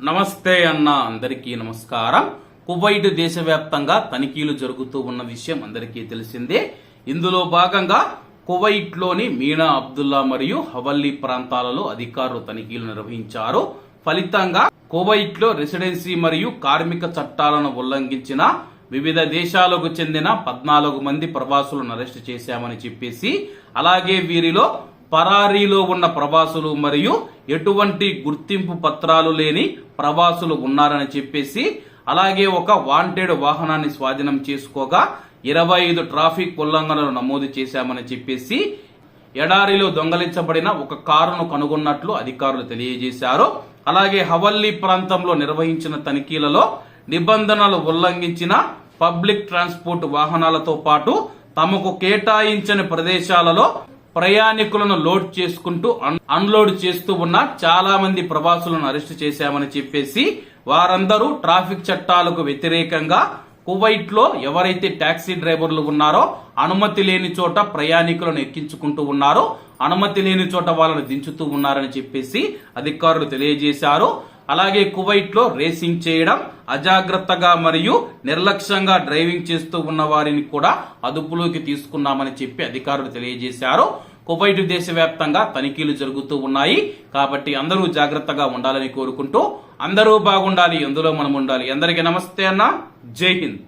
నమస్తే అన్న అందరికీ నమస్కారం. కువైట్ దేశవ్యాప్తంగా తనిఖీలు జరుగుతూ ఉన్న విషయం అందరికీ తెలిసిందే. ఇందులో భాగంగా కువైట్లోని మీనా అబ్దుల్లా మరియు హవల్లీ ప్రాంతాలలో అధికారులు తనిఖీలు నిర్వహించారు. ఫలితంగా కువైట్లో రెసిడెన్సీ మరియు కార్మిక చట్టాలను ఉల్లంఘించిన వివిధ దేశాలకు చెందిన పద్నాలుగు మంది ప్రవాసులను అరెస్ట్ చేశామని చెప్పేసి అలాగే వీరిలో పరారీలో ఉన్న ప్రవాసులు మరియు ఎటువంటి గుర్తింపు పత్రాలు లేని ప్రవాసులు ఉన్నారని చెప్పేసి అలాగే ఒక వాంటెడ్ వాహనాన్ని స్వాధీనం చేసుకోగా ఇరవై ఐదు ట్రాఫిక్ ఉల్లంఘనలు నమోదు చేశామని చెప్పేసి ఎడారిలో దొంగలించబడిన ఒక కారును కనుగొన్నట్లు అధికారులు తెలియజేశారు. అలాగే హవల్లీ ప్రాంతంలో నిర్వహించిన తనిఖీలలో నిబంధనలు ఉల్లంఘించిన పబ్లిక్ ట్రాన్స్పోర్ట్ వాహనాలతో పాటు తమకు కేటాయించని ప్రదేశాలలో ప్రయాణికులను లోడ్ చేసుకుంటూ అన్- అన్లోడ్ చేస్తూ ఉన్న చాలా మంది ప్రవాసులను అరెస్ట్ చేశామని చెప్పేసి వారందరూ ట్రాఫిక్ చట్టాలకు వ్యతిరేకంగా కువైట్లో ఎవరైతే టాక్సీ డ్రైవర్లు ఉన్నారో అనుమతి లేని చోట ప్రయాణికులను ఎక్కించుకుంటూ ఉన్నారో. అనుమతి లేని చోట వాళ్ళను దించుతూ ఉన్నారని చెప్పేసి అధికారులు తెలియజేశారు. అలాగే కువైట్లో రేసింగ్ చేయడం అజాగ్రత్తగా మరియు నిర్లక్ష్యంగా డ్రైవింగ్ చేస్తూ ఉన్న వారిని కూడా అదుపులోకి తీసుకున్నామని చెప్పి అధికారులు తెలియజేశారు. కువైట్ దేశవ్యాప్తంగా తనిఖీలు జరుగుతూ ఉన్నాయి. కాబట్టి అందరూ జాగ్రత్తగా ఉండాలని కోరుకుంటూ అందరూ బాగుండాలి ఎందులో మనం ఉండాలి. అందరికీ నమస్తే అన్న. జై హింద్.